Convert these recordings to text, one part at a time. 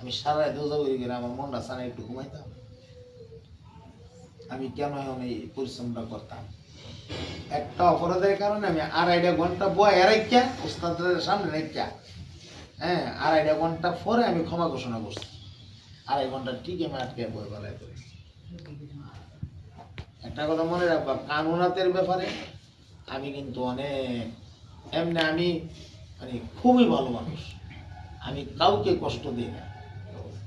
আমি সারা রাত দোজা করে গেলে আমার মনটা সারা একটু ঘুমাইতাম। আমি কেন এখন এই পরিশ্রমটা করতাম? একটা অপরাধের কারণে আমি আড়াইটা ঘণ্টা বয় রাখা উস্তাদের সামনে রাখা হ্যাঁ আড়াইটা ঘণ্টা পরে আমি ক্ষমা ঘোষণা করছি। আড়াই ঘণ্টা ঠিক আমি আটকে বই বেলায় করি একটা কথা মনে রাখবা, কানুনাতের ব্যাপারে আমি কিন্তু অনেক, এমনি আমি মানে খুবই ভালো মানুষ। আমি কাউকে কষ্ট দিই না।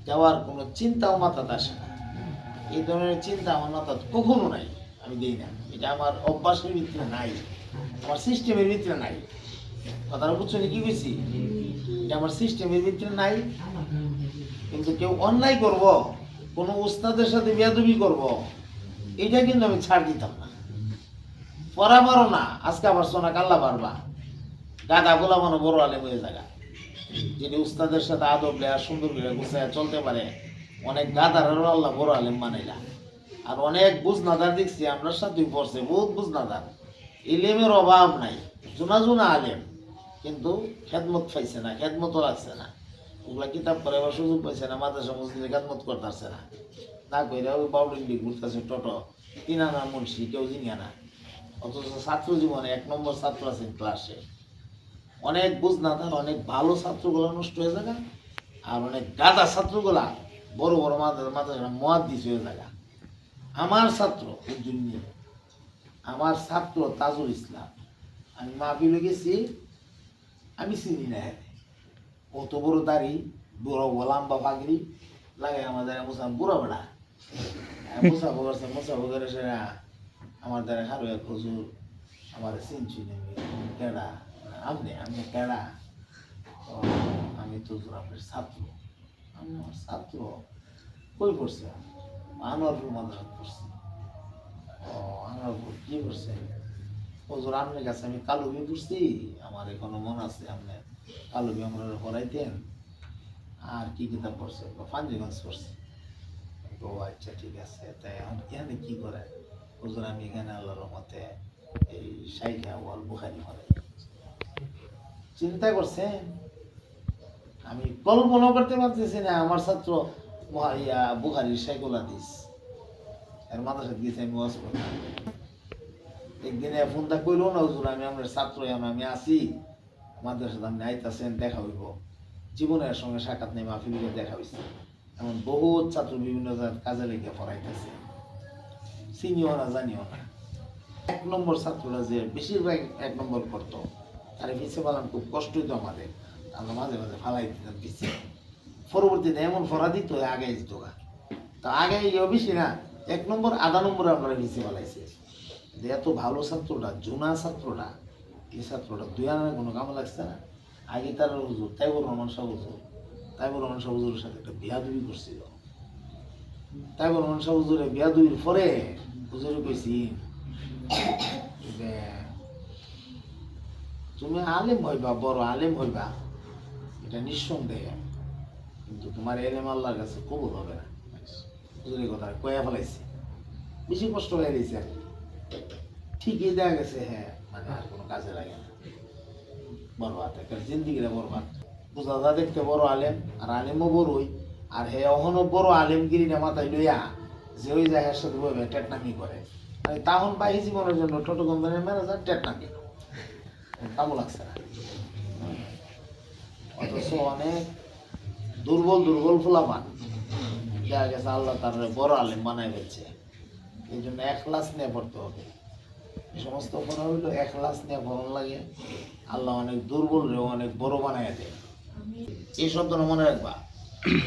দেওয়ার কোনো চিন্তাও মাথাতে আসে না। এই ধরনের চিন্তা আমার মাথাতে কখনো নাই, আমি দিই না। এটা আমার অভ্যাসের ভিতরে নাই, আমার সিস্টেমের ভিতরে নাই। কথাটা বুঝছ কি বেশি এটা আমার সিস্টেমের ভিতরে নাই, কিন্তু কেউ অন্যায় করব, কোনো উস্তাদের সাথে বেয়াদবি করব, এটা কিন্তু আমি ছাড় দিতাম না। পরাবারও না, আজকে আবার সোনা কাল্লা পারবা গাদা গোলা মানে বড় আলেম হয়ে জায়গা যিনি উস্তাদের সাথে আদব লেয়া সুন্দর করে গুছায় চলতে পারে, অনেক গাদারেরও আল্লাহ বড় আলেম মানাইলা আর অনেক বুঝনাদার দেখছি আপনার সাথেই পড়ছে, বহুত বুঝনাদার ইলেমের অভাব নাই, জুনা জুনা আলেম। কিন্তু খেদমত পাইছে না, খেদমতও লাগছে না। ওগুলা কিতাব পড়ে আবার সুযোগ পাইছে না, মাদ্রাসা মসজিদে খেদমত করতেছে না। না কইরা ওই বাউডিন্ডি ঘুরতেছে টোটো। তিন আনা মুন্সি, কেউ জিনিয়া না। অথচ ছাত্র জীবনে এক নম্বর ছাত্র আছেন ক্লাসে অনেক বুঝনাদার অনেক ভালো ছাত্রগুলো নষ্ট হয়ে যাগা আর অনেক গাদা ছাত্রগুলা বড় বড় মাদ্রাসা মাদ্রাসা মহাদ দিস হয়ে যাগা আমার ছাত্র উজ্জুন্নি আমার ছাত্র তাজুল ইসলাম। আমি মাহফিলে গেছি, আমি চিনি না। অত বড় দাড়ি, বড় লম্বা পাগড়ি লাগে আমাদের মুসা বুড়া বেড়া। মোসা বলছে মুসা বগের সেরা আমার দ্বারা এক হুজুর, আমার চিনছি নেবে কেডা? আপনি আপনি কেডা আমি তো আপনার ছাত্র। আমি আমার ছাত্র কই পড়ছে? আনোয়ারপুর মাদ্রাসা পড়ছে। ও, আনোয়ারপুর কি পড়ছে? হুজুর, আপনার কাছে আমি কালুবি পড়ছি। আমার এখনও মন আছে, আপনি কালুবি আমরা পড়াইতেন। আর কি কিতাব পড়ছে? পাঞ্জিগঞ্জ পড়ছে। ও আচ্ছা ঠিক আছে। তাই এখন এখানে কি করে? হুজুর, আমি এখানে আল্লাহর মতে এই সাইখা ওয়াল বুখারি পড়াই। চিন্তা করছেন আমি কল্পনা করতে পারতেছি না, আমার ছাত্র ইয়া বুখারির সাইকুল হাদিস। এর মাদ্রাসা গিয়েছে, আমি ওয়াজ ফোনটা কইলো না, হুজুর, আমি আমার ছাত্র আমি আছি। মাদ্রাসাতে আপনি আইতাছেন, দেখা হইব। জীবনের সঙ্গে সাক্ষাৎ নেই মাহফিলকে দেখা হইছে। এমন বহুত ছাত্র বিভিন্ন কাজে লেগে পড়াইতেছে। চিনিও না, জানিও না। এক নম্বর ছাত্ররা যে বেশিরভাগ এক নম্বর করতো তারা পিছিয়ে পালাম খুব কষ্ট হইতো আমাদের। আমরা মাঝে মাঝে ফালাই দিতাম পিছিয়ে পরবর্তীতে এমন ফরা দিত আগে গা। তো আগে ইয়ে বেশি না, এক নম্বর, আধা নম্বরে আপনারা পিছিয়ে পালাইছে যে এত ভালো ছাত্রটা, জুনা ছাত্রটা এই ছাত্রটা দুই আনার কোনো কামে লাগছে না। আগে তার হুজুর, তাইবুর রহমান শাহ হুজুর। তাইবুর রহমান শাহ হুজুরের সাথে একটা বিয়াদুবি করছিল। তাইবুর রহমান শাহ হুজুরে বিয়াদুবির পরে হুজুরে কইছি যে তুমি আলেম হইবা, বড় আলেম হইবা। এটা নিঃসন্দেহ। কিন্তু তোমার এলেম আল্লাহর কাছে কবুল হবে না। হুজুরের কথা কয়া ফেলাইছি। বেশি কষ্ট হয়ে গেছে আর। ঠিকই দেখা গেছে হ্যাঁ মানে আর কোনো কাজে লাগে না। বরবাদ, একটা জিন্দিগিরা বরবাদ। বোঝা যা দেখতে বড় আলেম, আর আলেমও বড়ই। আর হে অহনো বড় আলেমগিরিটা মাথায় লইয়া যে ওই জায়গার সাথে টেটনামি করে। মানে তাহন বাহি জীবনের জন্য টোটো কোম্পানির ম্যানেজার টেটনামি কামো লাগছে না অথচ অনেক দুর্বল দুর্বল ফুলাপান। দেখা গেছে আল্লাহ তার বড় আলেম বানাই ফেলছে। এই জন্য এক ক্লাস নিয়ে পড়তে হবে। এই সমস্ত পড়া হইল এক ক্লাস নিয়ে পড়ন লাগে। আল্লাহ অনেক দুর্বল রে, অনেক বড় বানাই দেয়। এই শব্দটা মনে রাখবা।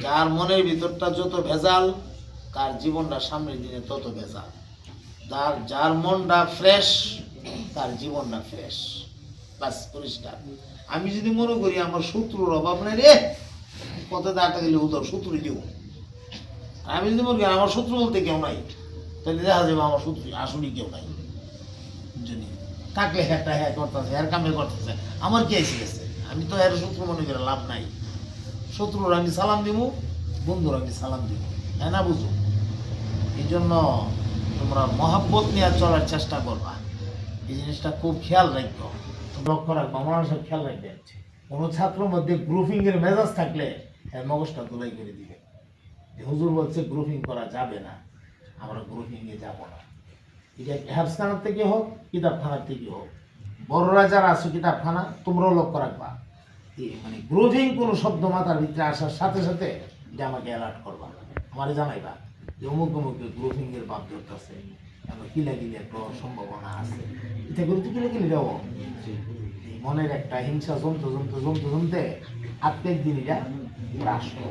যার মনের ভিতরটা যত ভেজাল, তার জীবনটা সামনের দিনে তত ভেজাল। তার, যার মনটা ফ্রেশ তার জীবনটা ফ্রেশ বাস, পরিষ্কার। আমি যদি মনে করি আমার শত্রুর অভাব নাই রে কত দাঁড়টা গেলে উদর শত্রু দিব আমি যদি মনে করি আমার শত্রু বলতে কেউ নাই, তাহলে দেখা যাবে আমার শত্রু আসলেই কেউ নাই। বুঝলি থাকলে হ্যাঁটা হ্যাঁ করতেছে হ্যাঁ কামে করতেছে। আমার কি এসে গেছে? আমি তো এর শত্রু মনে করে লাভ নাই। শত্রুর আমি সালাম দিব বন্ধুর আমি সালাম দিব হ্যাঁ না বুঝো এই জন্য তোমরা মহাব্বত নিয়ে চলার চেষ্টা করবা। এই জিনিসটা খুব খেয়াল রাখব লক্ষ্য রাখব, আমার সব খেয়াল রাখবে কোনো ছাত্রের মধ্যে গ্রুপিং এর মেজাজ থাকলে হ্যাঁ মগজটা তোলাই করে দিবে। যে হুজুর বলছে গ্রুপিং করা যাবে না, আমরা গ্রুপিংয়ে যাব না। এটা হ্যাবসখানার থেকে হোক, কিতাবখানার থেকে হোক। বড়রা যারা আছো, কিতাবখানা, তোমরাও লক্ষ্য রাখবা। মানে গ্রুপিং কোনো শব্দ মাথার ভিতরে আসার সাথে সাথে এটা আমাকে অ্যালার্ট করবা। আমারে জানাইবা যে অমুক অমুক গ্রুপিং এর বাপ ধরতেছে। আমরা কিলা কিলে একটা সম্ভাবনা আছে। এটা করে তো কিলা কিলে দেবো এই মনের একটা হিংসা জমতে জমতে জমতে জমতে আত্মের দিন এটা রাষ্ট্র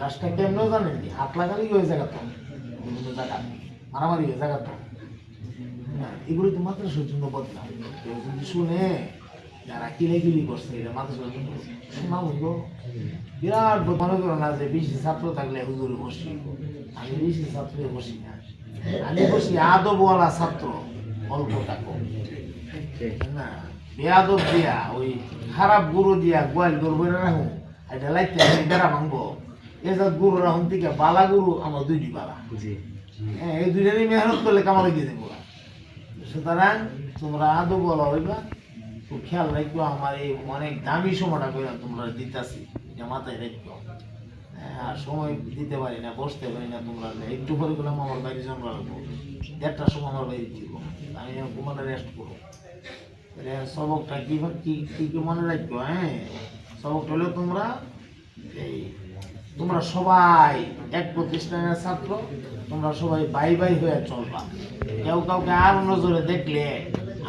রাষ্ট্রটা কেমনও জানেন নি? হাত লাগালেই হয়ে জায়গা তো বিভিন্ন জায়গা মারামারি হয়ে জায়গা তো না, এগুলো তো মাদ্রাসার জন্য বদনাম কেউ যদি শুনে যারা কিলে কিলি করছে এটা মাদ্রাসার জন্য শোনা বুঝলো বিরাট মনে করো না যে বেশি ছাত্র থাকলে হুজুরে বসি। আমি বেশি ছাত্রে বসি না। আমি বসি আদবওয়ালা ছাত্র অল্প টাকা না। বেয়াদব দিয়া ওই খারাপ গরু দিয়া গোয়াল গরু বইরা রাখুন এটা লাইতে আমি বেড়া ভাঙবো। এসব গরু রাখুন থেকে বালা গরু আমার দুইটি বালা। হ্যাঁ এই দুইটারই মেহনত করলে কামালে গিয়ে দেবো। সুতরাং তোমরা আদৌ বলা হইবা? খুব খেয়াল রাখব আমার এই অনেক দামি সময়টা করে তোমরা দিতাছি এটা মাথায় রাখব হ্যাঁ, আর সময় দিতে পারি না বসতে পারি না তোমরা। একটু পরে গেলাম আমার বাইরে জন্ম রাখব দেড়টার সময় আমার বাইরে দিব আমি ঘুমানো রেস্ট করব। সবকটা কি কি কি মনে রাখব হ্যাঁ? সবকটা হলো তোমরা এই, তোমরা সবাই এক প্রতিষ্ঠানের ছাত্র, তোমরা সবাই বাই বাই হয়ে চলবা। কেউ কাউকে আর নজরে দেখলে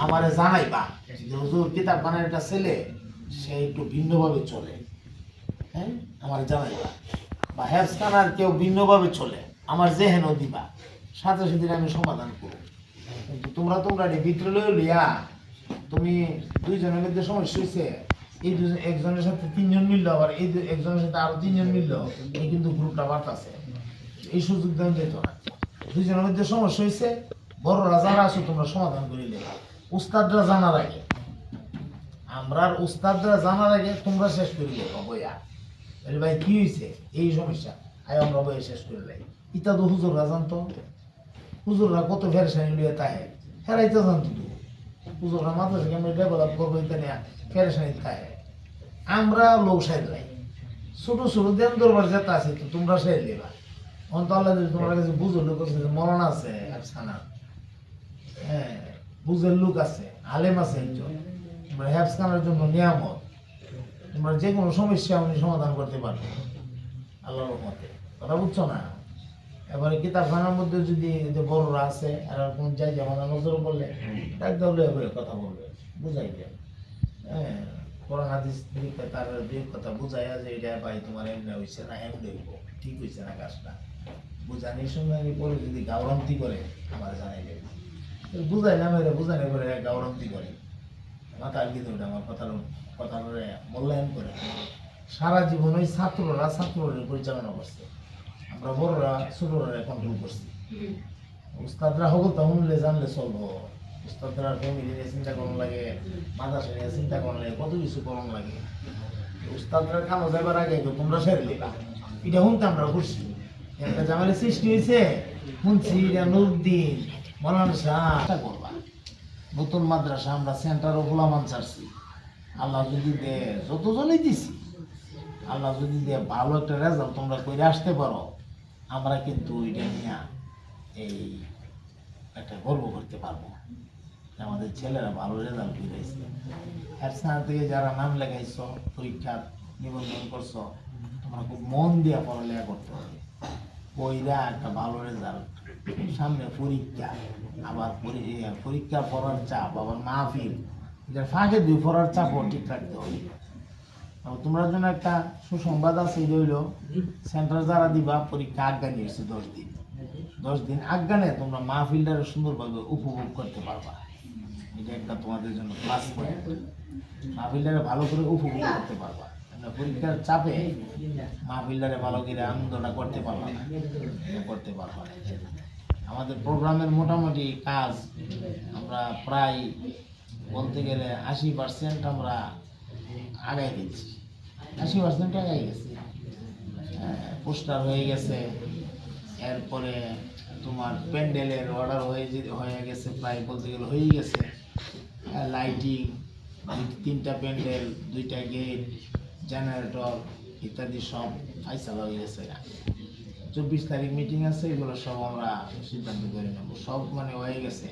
আমারে জানাইবা যে, হুজুর, কিতাব বানার একটা ছেলে, সে একটু ভিন্নভাবে চলে। হ্যাঁ? আমার জানাইবা। বা হেফসখানার কেউ ভিন্নভাবে চলে, আমার জেহেনও দিবা। সাথে সাথে আমি সমাধান করব। কিন্তু তোমরা তোমরা ভিতরে লই লিয়া তুমি দুইজনের মধ্যে সমস্যা হয়েছে এই দুজন একজনের সাথে তিনজন মিললো, আবার এই একজনের সাথে আরও তিনজন মিললো, এই কিন্তু গ্রুপটা বাড়তাছে। এই সুযোগ দেওয়া যেত না। দুইজনের মধ্যে সমস্যা হয়েছে বড়রা যারা আছো তোমরা সমাধান করে নেবে উস্তাদরা জানার আগে। আমরার উস্তাদরা জানার আগে তোমরা শেষ করে দেবো বইয়া বলে ভাই, কি হয়েছে এই সমস্যা। আয়, আমরা বইয়া শেষ করে লাই ইতা তো হুজুররা জানতো। হুজুররা কত ফেরেশানি লিয়ে তাহে। হেরাই তো জানতো। তো হুজুররা মাদ্রাসা কেমন ডেভেলপ করব এটা নিয়ে ফেরেশানি তাহে আমরা লোক সাইড লাই ছোট ছোট দেন দরবার যেতে আছে, তো তোমরা সাইড দেবা। অন্ত আল্লাহ যদি তোমার কাছে বুঝুর লোক আছে মরণ আছে আফসানা হ্যাঁ বুঝের লোক আছে, আলেম আছে একজন। তোমরা হ্যাপসখানার জন্য নিয়ামত। তোমরা যে কোনো সমস্যা উনি সমাধান করতে পারবে। আল্লাহর মতে কথা বুঝছ না? এবারে কিতাব কিতাবখানার মধ্যে যদি যে বড়রা আছে আর কোন যাই আমাদের নজর বললে তাহলে এবারে কথা বলবে বুঝাইবে হ্যাঁ কোরআন হাদিস দিকে তার দুই কথা বুঝাইয়া যে এটা ভাই তোমার এমনি হয়েছে না এমনি হইব ঠিক হয়েছে না কাজটা। বুঝানির আমি পরে যদি গাওরান্তি করে আমার জানাই দেবে। বুঝাইলাম এরা বুঝানি করে গাওরান্তি করে। মাথা আর কিন্তু ওটা আমার কথার কথার মূল্যায়ন করে। সারা জীবন ওই ছাত্ররা ছাত্ররা পরিচালনা করছে। আমরা বড়রা ছোটরা কন্ট্রোল করছি। উস্তাদরা হব তখন জানলে চলবো। উস্তাদরা ফ্যামিলি নিয়ে চিন্তা করার লাগে মাদ্রাসা নিয়ে চিন্তা করার লাগে কত কিছু করার লাগে। উস্তাদরা খানো যাবার আগে তো তোমরা সেরে দিবা এটা শুনতে আমরা করছি একটা জামালের সৃষ্টি হয়েছে। শুনছি এটা নুরুদ্দিন মৌলানা শাহ। করবা। নতুন মাদ্রাসা আমরা সেন্টার অফ উলামান ছাড়ছি। আল্লাহ যদি দে যতজনই দিছি আল্লাহ যদি দে ভালো একটা রেজাল্ট তোমরা করে আসতে পারো। আমরা কিন্তু এটা নিয়ে এই একটা গর্ব করতে পারব। আমাদের ছেলেরা ভালো রেজাল্ট করেছে হ্যাপসানা থেকে যারা নাম লেখাইছ, পরীক্ষা নিবন্ধন করছ, তোমরা খুব মন দিয়ে পড়ালেখা করতে হবে বইরা একটা ভালো রেজাল্ট সামনে পরীক্ষা, আবার পরি- পরীক্ষা পড়ার চাপ, আবার মাহফিল এটার ফাঁকে দুই পড়ার চাপও ঠিক রাখতে হবে। তোমরা জন্য একটা সুসংবাদ আছে হইল সেন্টার যারা দিবা পরীক্ষা আজ্ঞানি হয়েছে দশ দিন। দশ দিন আজ্ঞানে তোমরা মাহফিলটারে সুন্দরভাবে উপভোগ করতে পারবা। এটা একটা তোমাদের জন্য প্লাস পয়েন্ট মাহফিলটারে ভালো করে উপভোগ করতে পারবা। পরীক্ষার চাপে মাহফিলটারে ভালো করে আনন্দটা করতে পারবা না। করতে পারবা না। আমাদের প্রোগ্রামের মোটামুটি কাজ আমরা প্রায় বলতে গেলে আশি পার্সেন্ট আমরা আগাই দিচ্ছি আশি পার্সেন্ট আগাই গেছে। পোস্টার হয়ে গেছে। এরপরে তোমার প্যান্ডেলের অর্ডার হয়ে হয়ে গেছে, প্রায় বলতে গেলে হয়ে গেছে লাইটিং তিনটা প্যান্ডেল, দুইটা গেট জেনারেটর ইত্যাদি সব ফাইসালা হয়ে গেছে। চব্বিশ তারিখ মিটিং আছে, এগুলো সব আমরা সিদ্ধান্ত করে নেব। সব মানে হয়ে গেছে।